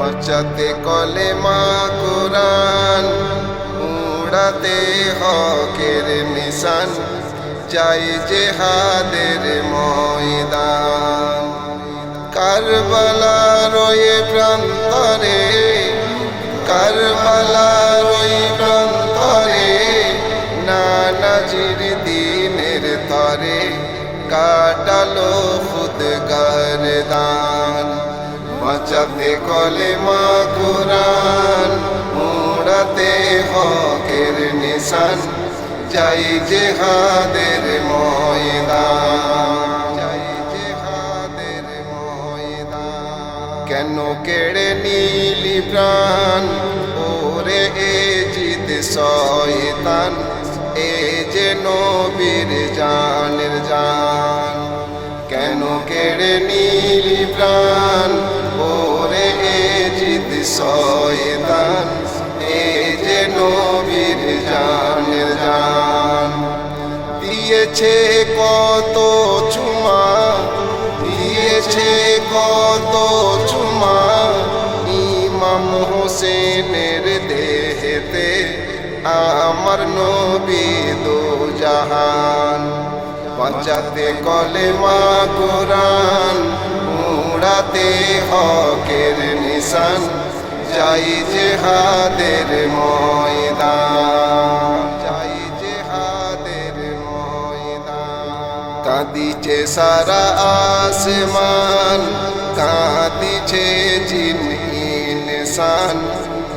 বাঁচাতে কলে মা কোরআন উড়াতে হকের নিশান যাই জেহাদের ময়দান বাঁচাতে কলে মা কোরআন উড়াতে হকের নিশান যাই জেহাদের ময়দান। কেন কেড়ে নীলি প্রাণ? ওরে এ জিদ শয়তান, এ যে নবীর জানের জান। কেন কেড়ে নীলি প্রাণ? শয়তান এ যে নবীর জানের জান। দিয়েছে কত চুমা, দিয়েছে কত চুমা, ইমাম হোসেনের দেহেতে আমার নবী দো জাহান। বাঁচাতে কলে মা কোরআন উড়াতে হকের নিশান, যাই জেহাদের ময়দান, যাই জেহাদের ময়দান। কাঁদিছে সারা আসমান, কাঁদিছে জিন ইনসান,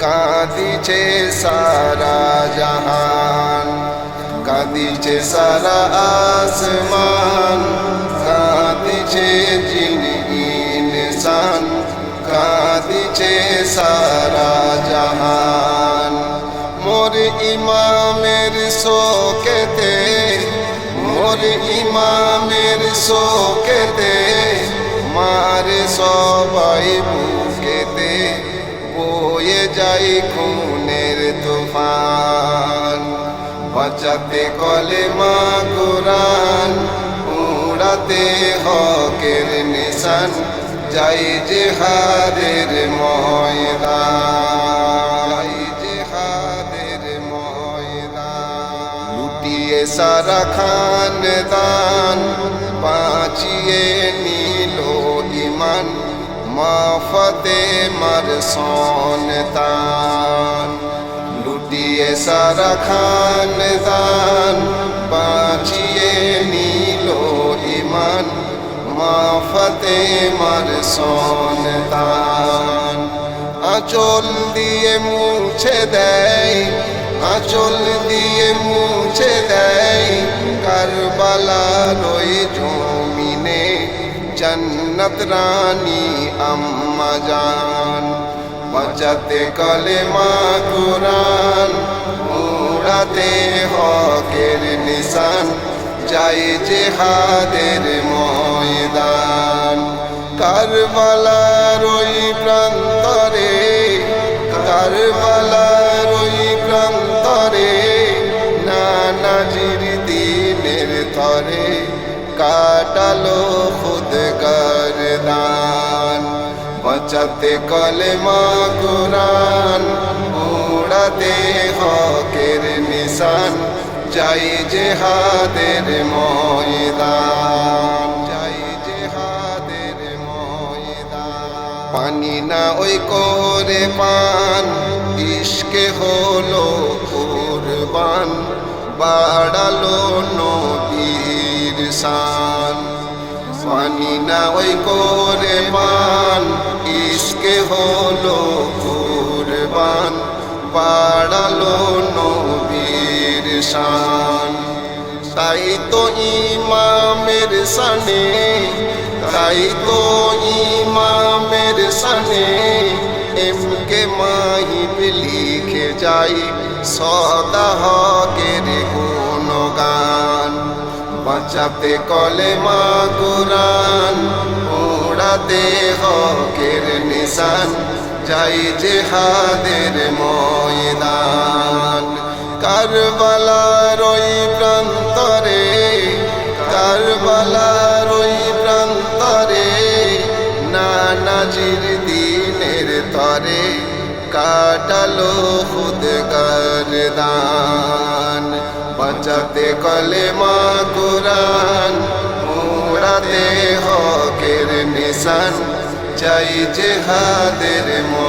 কাঁদিছে সারা জাহান, কাঁদিছে সারা আসমান ইমামের শোকেতে, মোর ইমামের শোকেতে, মার সবাই বুকেতে, বয়ে যাই খুনের তুফান। বাঁচাতে কলে মা কোরআন, উড়াতে হকের নিশান, যাই জেহাদের ময়দান। সারা খানদান বাঁচিয়ে নিল ইমান মাফতে মার সন্তান। লুটিয়ে সারা খানদান বাঁচিয়ে নিল ইমান মাফতে মার সন্তান। আঁচল দিয়ে মুছে দেয় আঁচল দিয়ে মুছে দেয় কারবালার ওই জমিনে। জন্নত রানী আম্মা জান। বাঁচাতে কলে মা কোরআন উড়াতে হকের নিশান, যাই জেহাদের ময়দান। কারবালার ওই প্রান্তরে কারবালার কাটালো খুদ দান বাঁচাতে কলে মা কোরআন, উড়াতে হকের নিশান। যাই জেহাদের ময়দান, যাই জেহাদের ময়দান। পানি না ওই করে পান, ইশকে হলো কুরবান। বাড়ালো নবীর শান। পানি না ওই করে পান। ইশকে হলো কুরবান, বাড়ালো নবীর শান। তাই তো ইমামের সানে তাই তো ইমামের সানে এম কে মাহিব লিখে যাই সদা হকের গুণগান বাঁচাতে কলে মা কোরআন উড়াতে হকের নিশান, যাই জেহাদের ময়দান। কারবালার ওই প্রান্তরে, কারবালার ওই প্রান্তরে নানাজির দিনের তরে কাটালো খুদ গরদান বাঁচাতে কলে মা কুরান মুড়াতে হকের নিশান চাই জেহাদের ময়দান